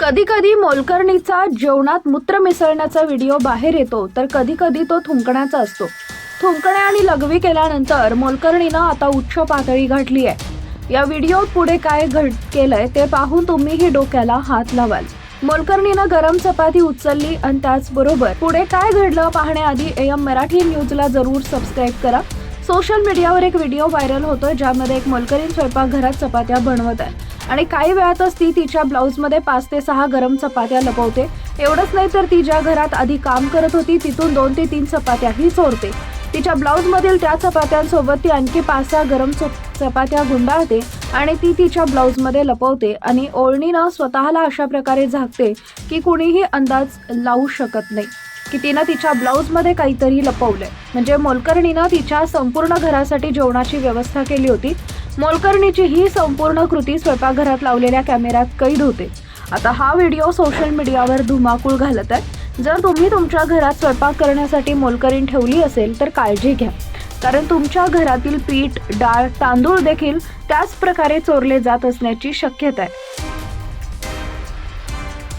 कधी कधी मोलकर्णीचा जेवणात मूत्र मिसळण्याचा व्हिडिओ बाहेर येतो तर कधी कधी तो थुंकण्याचा असतो. थुंकणे आणि लघवी केल्यानंतर मोलकर्णीनं आता उच्च पातळी गाठली आहे. या व्हिडिओत पुढे काय घड केलंय ते पाहून तुम्हीही डोक्याला हात लावाल. मोलकर्णीनं गरम चपाती उचलली आणि त्याचबरोबर पुढे काय घडलं पाहण्याआधी एम मराठी न्यूजला जरूर सबस्क्राईब करा. सोशल मीडियावर एक व्हिडिओ व्हायरल होतोय ज्यामध्ये एक मोलकरीण स्वयंपाकघरात चपात्या बनवत आहे. आणि काही वेळातच ती तिच्या ब्लाऊजमध्ये पाच ते सहा गरम चपात्या लपवते. एवढंच नाही तर ती ज्या घरात आधी काम करत होती तिथून दोन ते तीन चपात्याही चोरते. तिच्या ब्लाऊजमधील त्या चपात्यांसोबत ती आणखी पाच सहा गरम चपात्या गुंडाळते आणि ती तिच्या ब्लाऊजमध्ये लपवते आणि ओळणीनं स्वतःला अशा प्रकारे झाकते की कुणीही अंदाज लावू शकत नाही. की तिनं तिच्या ब्लाऊजमध्ये काहीतरी लपवलंय. म्हणजे मोलकर्णीनं तिच्या संपूर्ण घरासाठी जेवणाची व्यवस्था केली होती. मोलकर्णीची ही संपूर्ण कृती स्वयंपाकघरात लावलेल्या कॅमेऱ्यात कैद होते. आता हा व्हिडिओ सोशल मीडियावर धुमाकूळ घालत आहे जर तुम्ही तुमच्या घरात स्वयंपाक करण्यासाठी मोलकरीण ठेवली असेल तर काळजी घ्या. कारण तुमच्या घरातील पीठ डाळ तांदूळ देखील त्याच प्रकारे चोरले जात असण्याची शक्यता आहे.